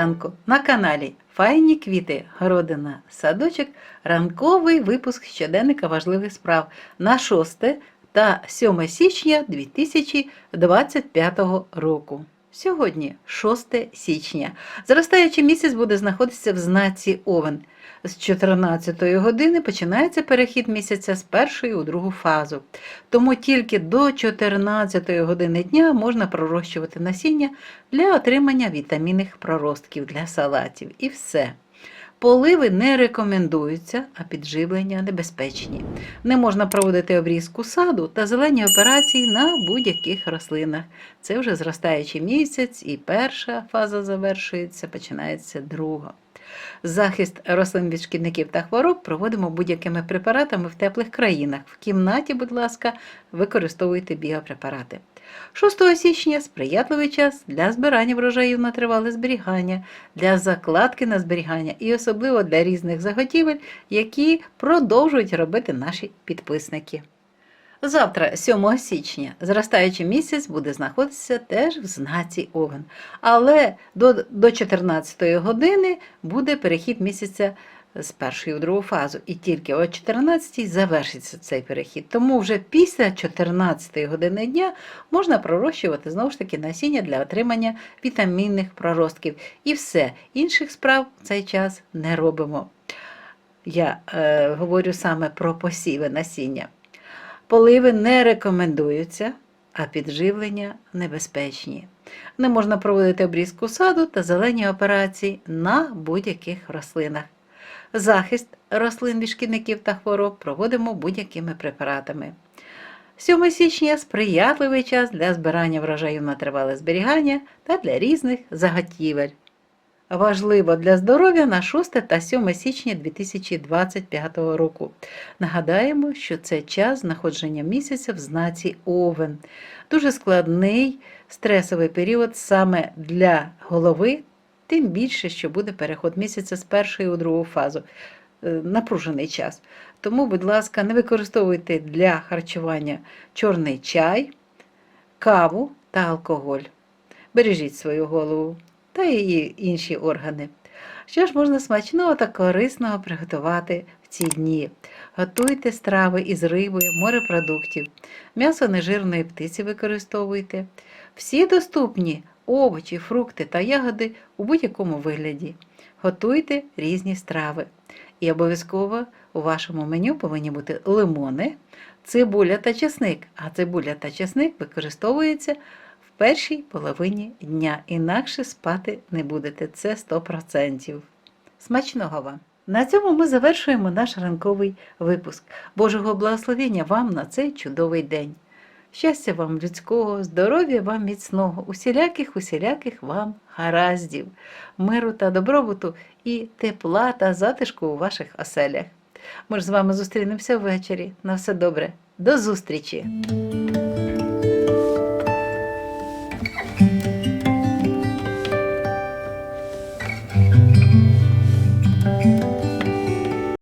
ранку на каналі Файні квіти, городина, садочок, ранковий випуск щоденника важливих справ на 6 та 7 січня 2025 року. Сьогодні 6 січня. Зростаючий місяць буде знаходитися в знаці Овен. З 14 години починається перехід місяця з першої у другу фазу. Тому тільки до 14 години дня можна пророщувати насіння для отримання вітамінних проростків для салатів. І все. Поливи не рекомендуються, а підживлення небезпечні. Не можна проводити обрізку саду та зелені операції на будь-яких рослинах. Це вже зростаючий місяць, і перша фаза завершується, починається друга. Захист рослин від шкідників та хвороб проводимо будь-якими препаратами в теплих країнах. В кімнаті, будь ласка, використовуйте біопрепарати. 6 січня сприятливий час для збирання врожаїв на тривале зберігання, для закладки на зберігання і особливо для різних заготівель, які продовжують робити наші підписники. Завтра, 7 січня, зростаючий місяць буде знаходитися теж в знаці Овен. Але до, до 14 години буде перехід місяця з першої в другу фазу. І тільки о 14 завершиться цей перехід. Тому вже після 14 години дня можна пророщувати знову ж таки насіння для отримання вітамінних проростків. І все, інших справ в цей час не робимо. Я е, говорю саме про посіви насіння. Поливи не рекомендуються, а підживлення небезпечні. Не можна проводити обрізку саду та зелені операції на будь-яких рослинах. Захист рослин від шкідників та хвороб проводимо будь-якими препаратами. 7 січня сприятливий час для збирання врожаю на тривале зберігання та для різних заготівель. Важливо для здоров'я на 6 та 7 січня 2025 року. Нагадаємо, що це час знаходження місяця в знаці Овен. Дуже складний стресовий період саме для голови, тим більше, що буде переход місяця з першої у другу фазу. Е, Напружений час. Тому, будь ласка, не використовуйте для харчування чорний чай, каву та алкоголь. Бережіть свою голову та її інші органи. Що ж можна смачного та корисного приготувати в ці дні? Готуйте страви із рибою, морепродуктів, м'ясо нежирної птиці використовуйте. Всі доступні овочі, фрукти та ягоди у будь-якому вигляді. Готуйте різні страви. І обов'язково у вашому меню повинні бути лимони, цибуля та чесник. А цибуля та чесник використовуються першій половині дня. Інакше спати не будете. Це 100%. Смачного вам! На цьому ми завершуємо наш ранковий випуск. Божого благословення вам на цей чудовий день. Щастя вам людського, здоров'я вам міцного, усіляких, усіляких вам гараздів, миру та добробуту і тепла та затишку у ваших оселях. Ми ж з вами зустрінемося ввечері. На все добре. До зустрічі!